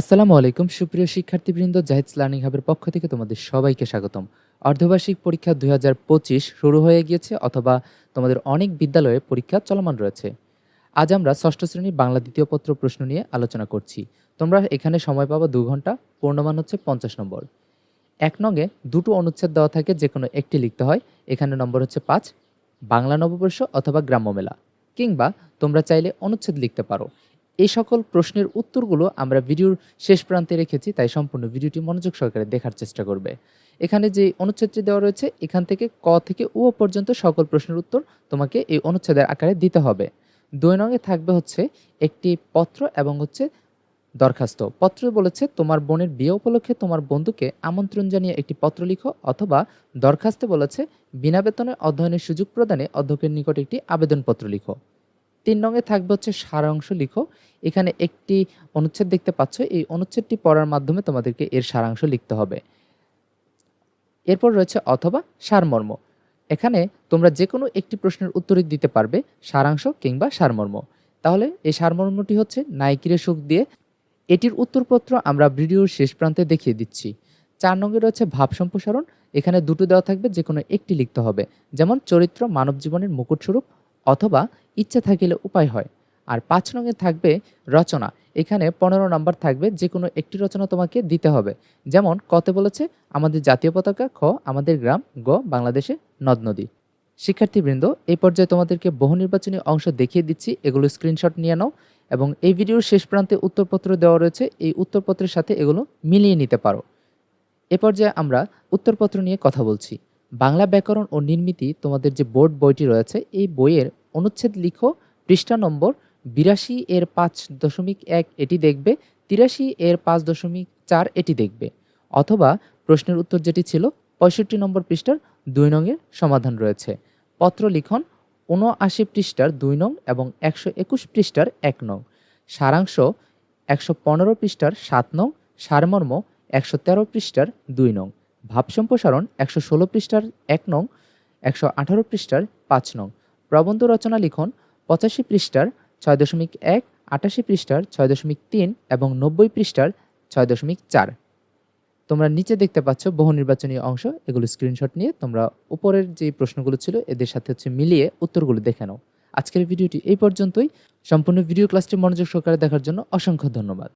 আসসালামু আলাইকুম, সুপ্রিয় শিক্ষার্থীবৃন্দ, জাহিদ লার্নিং হাবের পক্ষ থেকে তোমাদের সবাইকে স্বাগতম। অর্ধবার্ষিক পরীক্ষা দুই হাজার পঁচিশ শুরু হয়ে গিয়েছে অথবা তোমাদের অনেক বিদ্যালয়ে পরীক্ষা চলমান রয়েছে। আজ আমরা ষষ্ঠ শ্রেণির বাংলা দ্বিতীয় পত্র প্রশ্ন নিয়ে আলোচনা করছি। তোমরা এখানে সময় পাবা দু ঘণ্টা, পূর্ণমান হচ্ছে পঞ্চাশ নম্বর। এক নঙ্গে দুটো অনুচ্ছেদ দেওয়া থাকে যে কোনো একটি লিখতে হয়। এখানে নম্বর হচ্ছে পাঁচ, বাংলা নববর্ষ অথবা গ্রাম্য মেলা। কিংবা তোমরা চাইলে অনুচ্ছেদ লিখতে পারো। এই সকল প্রশ্নের উত্তরগুলো আমরা ভিডিওর শেষ প্রান্তে রেখেছি, তাই সম্পূর্ণ ভিডিওটি মনোযোগ সহকারে দেখার চেষ্টা করবে। এখানে যে অনুচ্ছেদটি দেওয়া রয়েছে, এখান থেকে ক থেকে উ পর্যন্ত সকল প্রশ্নের উত্তর তোমাকে এই অনুচ্ছেদের আকারে দিতে হবে। দুই নঙে থাকবে হচ্ছে একটি পত্র এবং হচ্ছে দরখাস্ত। পত্র বলেছে, তোমার বোনের বিয়ে উপলক্ষে তোমার বন্ধুকে আমন্ত্রণ জানিয়ে একটি পত্র লিখো অথবা দরখাস্তে বলেছে, বিনা বেতনে অধ্যয়নের সুযোগ প্রদানে অধ্যক্ষের নিকট একটি আবেদনপত্র লিখো। তিন রঙে থাকবে হচ্ছে সারাংশ, লিখো। এখানে একটি অনুচ্ছেদ দেখতে পাচ্ছ। এই অনুচ্ছেদটি পড়ার মাধ্যমে তোমাদেরকে এর সারাংশ লিখতে হবে। এরপর রয়েছে অথবা সারমর্ম। এখানে তোমরা যে কোনো একটি প্রশ্নের উত্তরই দিতে পারবে, সারাংশ কিংবা সারমর্ম। তাহলে এই সারমর্মটি হচ্ছে নাইকিরে সুখ দিয়ে। এটির উত্তরপত্র আমরা ভিডিওর শেষ প্রান্তে দেখিয়ে দিচ্ছি। চার নঙ্গে রয়েছে ভাব সম্প্রসারণ। এখানে দুটো দেওয়া থাকবে যে কোনো একটি লিখতে হবে। যেমন চরিত্র মানব জীবনের মুকুটস্বরূপ অথবা ইচ্ছে থাকিলে উপায় হয়। আর পাঁচ রঙে থাকবে রচনা। এখানে পনেরো নম্বর থাকবে যে কোনো একটি রচনা তোমাকে দিতে হবে। যেমন, কতে বলেছে, আমাদের জাতীয় পতাকা খ, আমাদের গ্রাম গ, বাংলাদেশে নদ নদী। শিক্ষার্থীবৃন্দ, এই পর্যায়ে তোমাদেরকে বহু নির্বাচনী অংশ দেখিয়ে দিচ্ছি। এগুলো স্ক্রিনশট নিয়ে নাও এবং এই ভিডিওর শেষ প্রান্তে উত্তরপত্র দেওয়া রয়েছে। এই উত্তরপত্রের সাথে এগুলো মিলিয়ে নিতে পারো। এ পর্যায়ে আমরা উত্তরপত্র নিয়ে কথা বলছি। বাংলা ব্যাকরণ ও নির্মিতি তোমাদের যে বোর্ড বইটি রয়েছে, এই বইয়ের অনুচ্ছেদ লিখো, পৃষ্ঠা নম্বর বিরাশি এর পাঁচ দশমিক এক এটি দেখবে, তিরাশি এর পাঁচ দশমিক চার এটি দেখবে। অথবা প্রশ্নের উত্তর যেটি ছিল, পঁয়ষট্টি নম্বর পৃষ্ঠার দুই নংয়ের সমাধান রয়েছে। পত্র লিখন উনআশি পৃষ্ঠার দুই নং এবং একশো একুশ পৃষ্ঠার এক নং। সারাংশ একশো পনেরো পৃষ্ঠার সাত নং, সারমর্ম একশো তেরো পৃষ্ঠার দুই নং। ভাব সম্প্রসারণ একশো ষোলো পৃষ্ঠার এক নং, একশো আঠারো পৃষ্ঠার পাঁচ নং। প্রবন্ধ রচনা লিখন পঁচাশি পৃষ্ঠার ছয় দশমিক এক, আটাশি পৃষ্ঠার ছয় দশমিক তিন এবং নব্বই পৃষ্ঠার ছয় দশমিক চার। তোমরা নিচে দেখতে পাচ্ছ বহু নির্বাচনী অংশ, এগুলো স্ক্রিনশট নিয়ে তোমরা উপরের যে প্রশ্নগুলো ছিল এদের সাথে হচ্ছে মিলিয়ে উত্তরগুলো দেখে নাও। আজকের ভিডিওটি এই পর্যন্তই। সম্পূর্ণ ভিডিও ক্লাসটি মনোযোগ সহকারে দেখার জন্য অসংখ্য ধন্যবাদ।